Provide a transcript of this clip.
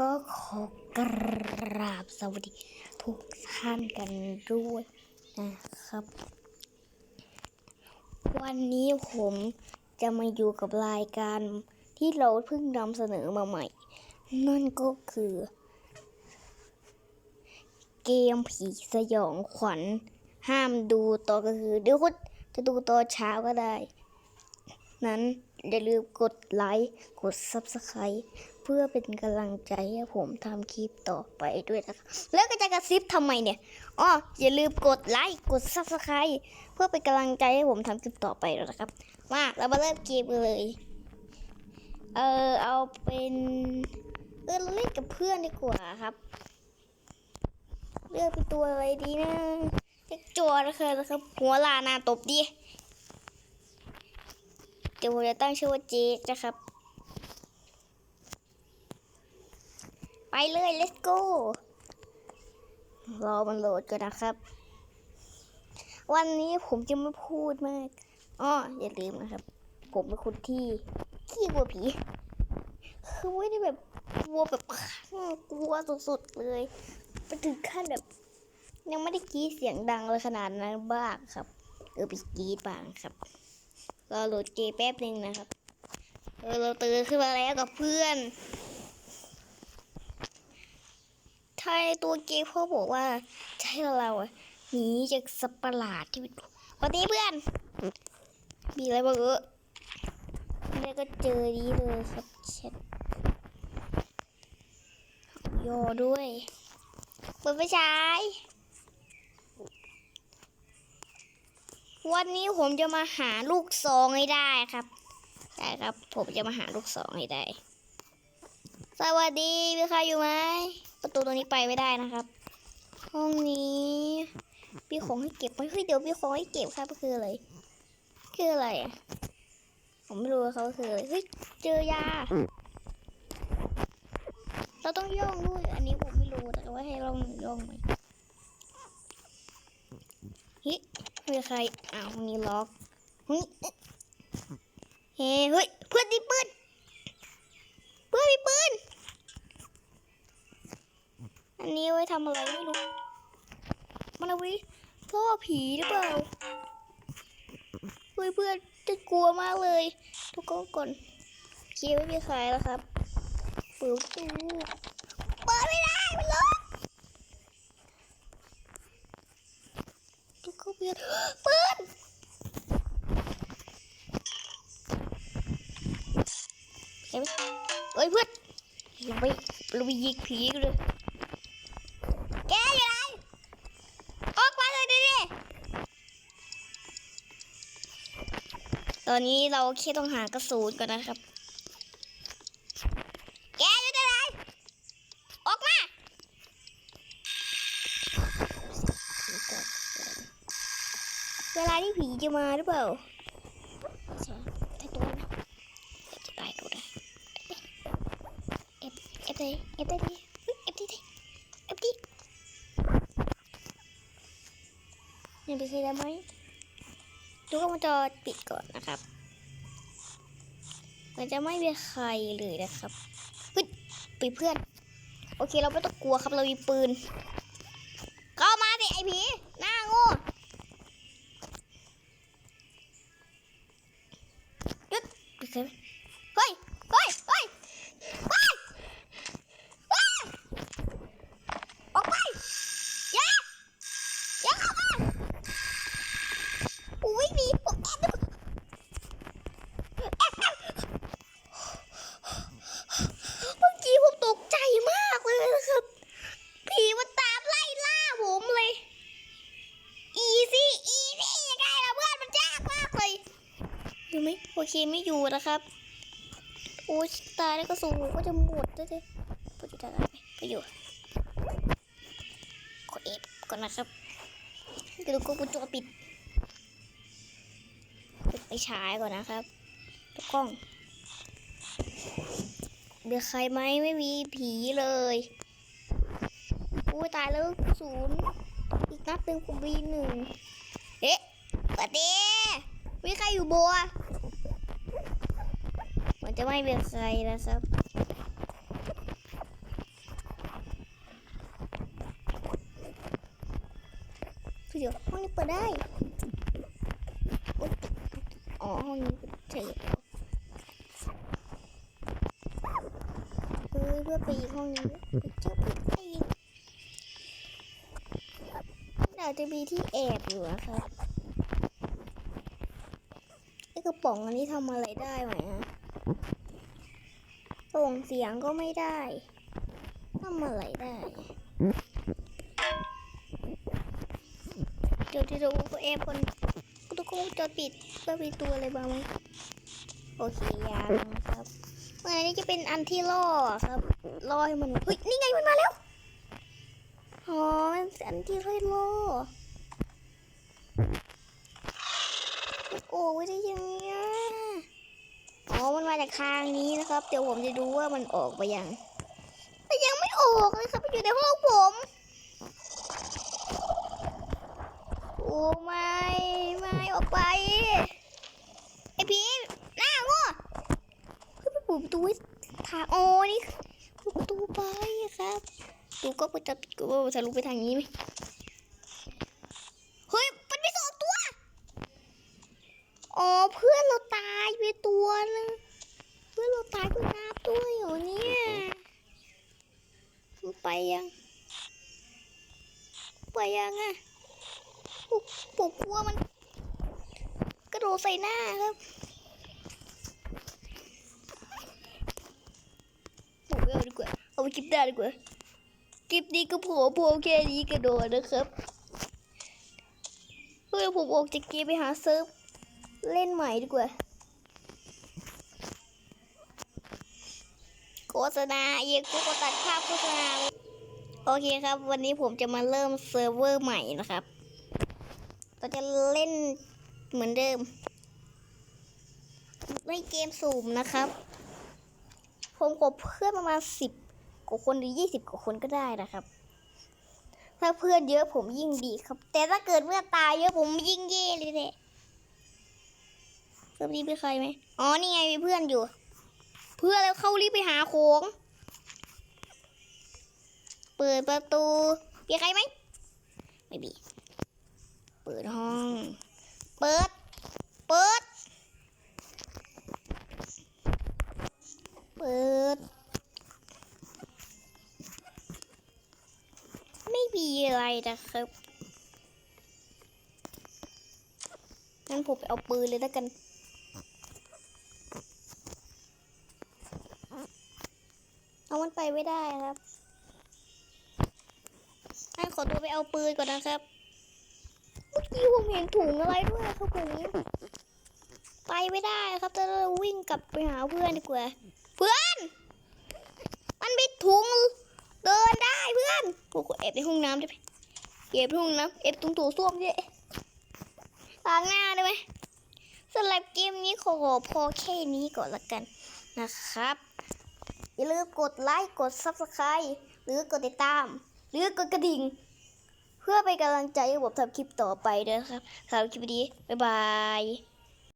ก็ขอกราบสวัสดีทุกท่านกันด้วยนะครับ วันนี้ผมจะมาอยู่กับรายการที่เราเพิ่งนำเสนอมาใหม่ นั่นก็คือ เกมผีสยองขวัญ ห้ามดูตอนกลางคืนเดี๋ยวคุณจะดูตอนเช้าก็ได้ นั้นอย่าลืมกดไลค์ กด Subscribe เพื่อเป็นกำลังใจให้ผมทำคลิปต่อไปด้วยนะครับแล้วก็จะกระซิบทำไมเนี่ยอ๋ออย่าลืมกดไลค์กด Subscribe เพื่อเป็นกำลังใจให้ผมทำคลิปต่อไปด้วนะครับ มาเรามาเริ่มเกมกันเลย เออเอาเป็นเออเล่นกับเพื่อนดีกว่าครับเลือกเป็นตัวอะไรดีนะเล็กจอนะครับนะครับ หัวลานาตบดีเดี๋ยวผมจะตั้งชื่อว่าเจคนะครับ ไปเลย let's go รอมันโหลดก่อนนะครับ วันนี้ผมจะไม่พูดมากอ้ออย่าลืมนะครับ ผมเป็นคนที่ขี้กลัวผี คือไม่ได้แบบกลัวแบบกลัวสุดๆเลยไปถึงขั้นแบบ ยังไม่ได้กรีดเสียงดังเลยขนาดนั้นบ้างครับ เออไปกรีดบ้างครับรอโหลดเกมแป๊บหนึ่งนะครับ เออเราตื่นขึ้นมาแล้วกับเพื่อน ใช่ตัวเกมเขาบอกว่าให้เราอะหนีจากสัประหลาดที่เป็นวัสดีเพื่อน มีอะไรบ้างเออแล้วก็เจอนี้เลยครับแชทยอด้วยเปิดไฟฉายวันนี้ผมจะมาหาลูกซองให้ได้ครับใช่ครับ ผมจะมาหาลูกซองให้ได้ สวัสดีมีใครอยู่ไหม ประตูตรงนี้ไปไม่ได้นะครับ ห้องนี้มีของให้เก็บไหมเฮ้ยเดี๋ยวมีของให้เก็บครับคืออะไร คืออะไรอะ ผมไม่รู้เขาคืออะไร เฮ้ยเจอยา เราต้องย่องด้วย อันนี้ผมไม่รู้แต่ว่าให้ลองย่องไหมเฮ้ยมีใครอ้าวมีล็อกเฮ้ยเฮ้ยเฮ้ยเพื่อนตีปืนเพื่อนมีปืน อั นี้ไว้ทำอะไรไม่รู้ มันเอาไว้ล่อผีหรือเปล่าเฮ้ยเพื่อนจะกลัวมากเลย ทุกคนก่อนเกียร์ไม่มีใครแล้วครับเปิดตู้เปิดไม่ได้มันล็อกทุกคนเพื่อนปืนเห็นไหมเฮ้ยเพื่อนลงไปลงไปยิงผีกันเลย อนนี้เราแค่ต้องหากระสุนก่อนนะครับ แกอยู่ที่ไหนออกมาเวลาที่ผีจะมาหรือเปล่าใช่ตัวนะจะตายตัวได้เอฟเอฟได้เอฟได้ดิเอฟได้ดิเอฟดินี่ไปซื้อได้ไหม ดูกล้องวงจอปิดก่อนนะครับ มันจะไม่มีใครเลยนะครับเฮ้ยปีเพื่อน โอเคเราไม่ต้องกลัวครับเรามีปืน เข้ามาดิไอผี ไหมโอเคไม่อยู่นะครับ โอ้ยตายแล้วก็สูก็จะหมดเลยเลยไปอยู่ได้ไหมไปอยู่กดเอฟก่อนนะครับกระดูกก็กุญแจปิดปิดไปฉายก่อนนะครับทุกกล้องเดี๋ยวใครไหมไม่มีผีเลยอู้ตายแล้วศูนย์อีกนัดหนึ่งผมมีหนึ่งเอ๊ะสวัสดีมีใครอยู่บัว จะไม่เป็นใครนะครับเดี๋ยวห้องนี้เปิดได้อ๋อห้องนี้เฉยเฮ้ยเพื่อไปอีกห้องนึงเจ้าปิดไปเราจะมีที่แอบอยู่นะครับไอ้กระป๋องอันนี้ทำอะไรได้ไหมฮะ ส่งเสียงก็ไม่ได้ทำอะไรได้เดี๋ยวที่เราแอบคนกูต้องกูจะปิดก็มีตัวอะไรบ้างไหมโอเคยังครับเมื่อนี้จะเป็นอันที่ล่อครับล่อให้มันเฮ้ยนี่ไงมันมาแล้วอ๋อมันอันที่ให้ล่อโอ้ไว้ได้ยังไง อ๋อ มันมาจากทางนี้นะครับ เดี๋ยวผมจะดูว่ามันออกไปยังแต่ยังไม่ออกเลยครับมันอยู่ในห้องผม โอ้ไม่ไม่ออกไป ไอพีหน้าง้อขึ้นไปปูประตูไว้ทางโอ้นี่ปูประตูไปครับดูก็จับกูจะลุกไปทางนี้ไหมเฮ้ยมันมีสองตัวอ๋อเพื่อนเราตายไปตัวนึงเพื่อนเราตายเพื่อนนับด้วยเหรอเนี่ยมัน ไปยัง ไปยังอะผมผมกลัวมัน กระโดดใส่หน้าครับผมเอาดีกว่า เอาไปคลิปได้ดีกว่า คลิปนี้ก็พอพอแค่นี้กระโดดนะครับ เฮ้ยผมออกจากเกมไปหาเซิร์ฟ เล่นใหม่ดีกว่า โฆ ษณาเยังกูก็ตัดภาพโฆษณา โอเคครับ วันนี้ผมจะมาเริ่มเซิร์ฟเวอร์ใหม่นะครับเราจะเล่นเหมือนเดิมเล่นเกมสุ่มนะครับ ผมกับเพื่อนประมาณสิบกว่าคนหรือยี่สิบกว่าคนก็ได้นะครับ ถ้าเพื่อนเยอะผมยิ่งดีครับ แต่ถ้าเกิดเพื่อนตายเยอะผมยิ่งเย่เลยแหละเพื่อนนี้เป็นใครไหมอ๋อ นี่ไงมีเพื่อนอยู่ พื่อแล้วเข้ารีบไปหาของเปิดประตูมีใครไหมไม่มีเปิดห้อง เปิด เปิด เปิด ไม่มีอะไรนะครับงั้นผมไปเอาปืนเลยแล้วกัน เอามัน ไปไม่ได้ครับงั้นขอตัวไปเอาปืนก่อนนะครับ เมื่อกี้ผมเห็นถุงอะไรด้วยครับผมไปไม่ได้ครับจะวิ่งกลับไปหาเพื่อนดีกว่า เพื่อน มันมีถุงเดินได้เพื่อนโอ้โหแอบในห้องน้ำได้ไหมแอบในห้องน้ำแอบตรงตู้ส้วมด้วยล้างหน้าได้ไหมสำหรับเกมนี้ขอพอแค่นี้ก่อนละกันนะครับ อย่าลืมกดไลค์กด subscribe หรือกดติดตาม หรือกดกระดิ่ง เพื่อเป็นกำลังใจให้ผมทำคลิปต่อไปด้วยนะครับสำหรับคลิปนี้ บ๊ายบาย